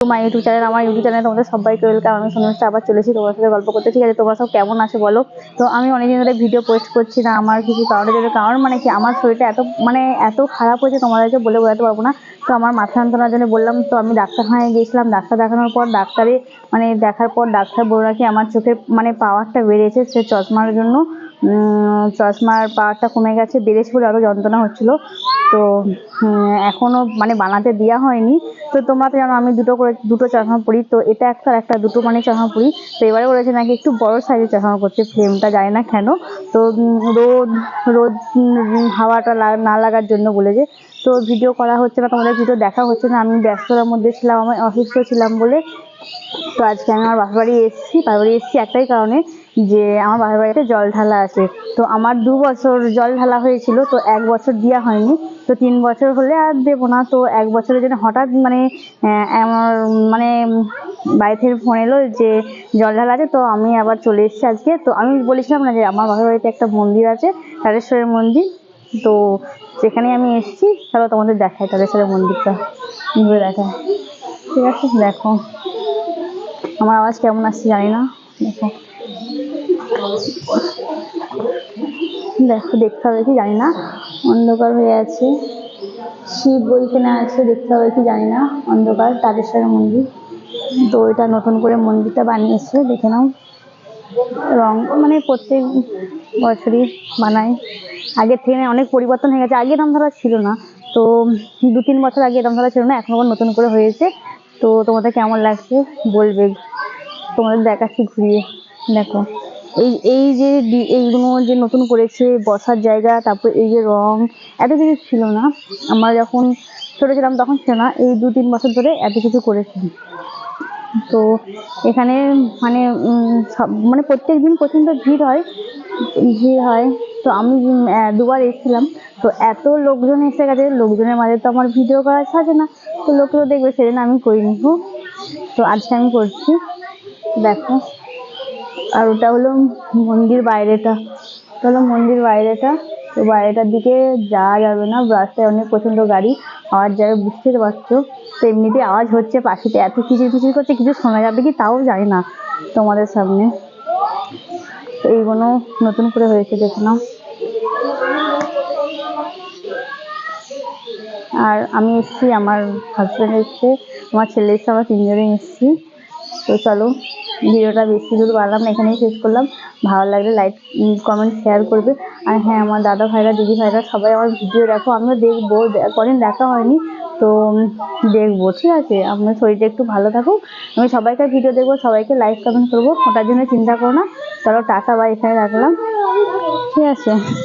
মাই YouTube channel আমার YouTube চ্যানেলে তোমাদের সবাইকে ওয়েলকাম আমি সোনামিষ্টা আবার চলেছি তোমার সাথে গল্প করতে। ঠিক আছে তোমরা সব কেমন আছে বলো? তো আমি অনেকদিন ধরে ভিডিও পোস্ট করছি না আমার কিছু কারণের জন্য। কারণ মানে কি আমার শরীরটা এত মানে এত খারাপ হয়েছে তোমাদেরকে বলে বোঝাতে পারব না। তো আমার মাথা যন্ত্রণার জন্য বললাম তো আমি ডাক্তারখানায় গিয়েছিলাম ডাক্তার দেখানোর পর ডাক্তারে মানে দেখার পর ডাক্তার বলে রাখি আমার চোখের মানে পাওয়ারটা বেড়েছে সে চশমার জন্য চশমার পাওয়ারটা কমে গেছে বেড়েছে বলে আরও যন্ত্রণা হচ্ছিল। তো উম, এখনও মানে বানাতে দেওয়া হয়নি। তো তোমরা তো জানো আমি দুটো করে, দুটো চশমা পরি তো এটা একটা একটা দুটো মানে চশমা পরি তো এবারে বলেছে নাকি একটু বড় সাইজের চশমা করছে ফ্রেমটা যায় না কেন? তো রোদ রোদ হাওয়াটা না লাগার জন্য বলেছে। তো ভিডিও করা হচ্ছে না, তোমাদের ভিডিও দেখা হচ্ছে না, আমি ব্যস্ততার মধ্যে ছিলাম, আমি অসুস্থ ছিলাম বলে তো আজকে আমি আমার বাপের বাড়ি এসেছি। বাপের বাড়ি এসেছি একটাই কারণে যে আমার বাপের বাড়িতে জল ঢালা আছে। তো আমার দু বছর জল ঢালা হয়েছিল, তো এক বছর দেওয়া হয়নি। তো তিন বছর হলে আর দেবো না। তো এক বছরের জন্য হঠাৎ মানে আমার মানে বাড়ি থেকে ফোন এলো যে জল ঢালা আছে, তো আমি আবার চলে এসেছি আজকে। তো আমি বলেছিলাম না যে আমার বাপের বাড়িতে একটা মন্দির আছে তারেশ্বরের মন্দির। তো সেখানে আমি এসেছি, তাহলে তোমাদের দেখাই তারেশ্বরের মন্দিরটা। ঘুরে দেখায় ঠিক আছে, দেখো। আমার আওয়াজ কেমন আসছে জানি না। দেখো। দেখো, দেখতে হবে কি জানি না। অন্ধকার হয়ে আছে। শিব ওইখানে আছে, দেখতে হবে কি জানি না। অন্ধকার তারেশ্বরের মন্দির। তো এটা নতুন করে মন্দিরটা বানিয়েছে, দেখে নাও। রং মানে প্রত্যেক বছরই বানায়। আগের থেকে অনেক পরিবর্তন হয়ে গেছে। আগে এরকম ধরা ছিল না। তো দু তিন বছর আগে এরকম ধরা ছিল না। এখন আবার নতুন করে হয়েছে। তো তোমাদের কেমন লাগছে বলবে। তোমাদের দেখাচ্ছি ঘুরিয়ে। দেখো। এই এই যে এইগুলো যে নতুন করেছে, বসার জায়গা, তারপর এই যে রং, এত কিছু ছিল না। আমরা যখন ছোটো ছিলাম তখন ছিল না, এই দু তিন বছর ধরে এত কিছু করেছে। তো এখানে মানে সব মানে প্রত্যেক দিন প্রচণ্ড ভিড় হয় ভিড় হয়। তো আমি দুবার এসেছিলাম। তো এত লোকজন এসে গেছে, লোকজনের মাঝে তো আমার ভিডিও করা থাকে না। তো লোকেও দেখবে, সেদিন আমি করিনি। তো আজকে আমি করছি। দেখো। আর ওটা হলো মন্দির বাইরেটা। ওটা হলো মন্দির বাইরেটা। তো বাইরেটার দিকে যাওয়া যাবে না। রাস্তায় অনেক প্রচণ্ড গাড়ি। আওয়াজ যাবে বুঝতেই তো পারছ, তো এমনিতে আওয়াজ হচ্ছে পাখিতে। এত কিচির কিচির করছে, কিছু শোনা যাবে কি তাও জানি না তোমাদের সামনে। তো এইগুলো নতুন করে হয়েছে, দেখে না আর আমি এসছি, আমার হাজব্যান্ড এসছে, আমার ছেলে এসছে, আমার তিনজনেই এসেছি। তো চলো। ভিডিওটা বেশি দূর বাড়লাম না, এখানেই শেষ করলাম। ভালো লাগলে লাইক কমেন্ট শেয়ার করবে। আর হ্যাঁ আমার দাদা ভাইরা, দিদি ভাইরা সবাই আমার ভিডিও দেখো, আমিও দেখব। কদিন দেখা হয়নি, তো দেখব, ঠিক আছে? আপনার শরীরটা একটু ভালো থাকুক। আমি সবাইকে ভিডিও দেখব, সবাইকে লাইক কমেন্ট করব। ওটার জন্য চিন্তা করো না। চলো, টাটা বা এখানে রাখলাম। ঠিক আছে।